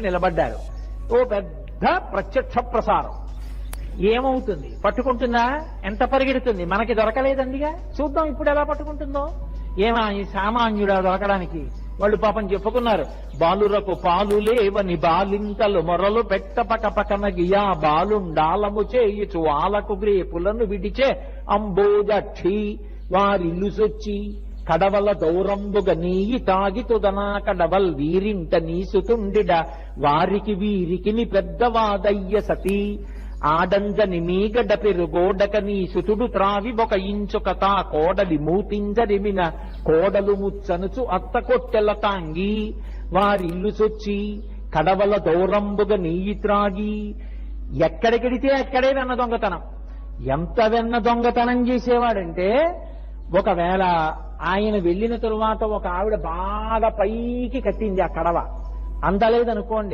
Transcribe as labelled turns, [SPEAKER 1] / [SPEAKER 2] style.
[SPEAKER 1] నిలబడ్డారు. ఓ పెద్ద ప్రత్యక్ష ప్రసారం. ఏమవుతుంది? పట్టుకుంటుందా? ఎంత పరిగెడుతుంది? మనకి దొరకలేదండిగా? చూద్దాం ఇప్పుడు ఎలా పట్టుకుంటుందో. ఏమా ఈ సామాన్యుడా దొరకడానికి? వాళ్ళు పాపం చెప్పుకున్నారు బాలురకు పాలు లేవని బాలింతలు మొరలు పెట్ట పక పకన గియా బాలుండాలము చేయుచు ఆలకు గ్రేపులను విడిచే అంబోజక్షి వారిల్లు కడవల దౌరంబుగ నీయి తాగితుదనా కడవల్ వీరింట నీసుతుండిడ. వారికి వీరికిని పెద్దవాదయ్య సతీ. ఆడంజని మీగడ పెరుగోడక నీ సుతుడు త్రావి ఒక ఇంచుక తా కోడలి మూతింజరిమిన కోడలు ముచ్చనుచు అత్త కొట్టెల తాంగి. వారిల్లు సొచ్చి కడవల దౌరంబుగ నీయి త్రాగి. ఎక్కడికెడితే అక్కడే వెన్న దొంగతనం. ఎంత వెన్న దొంగతనం చేసేవాడంటే ఒకవేళ ఆయన వెళ్ళిన తరువాత ఒక ఆవిడ బాగా పైకి కట్టింది ఆ కడవ. అందలేదనుకోండి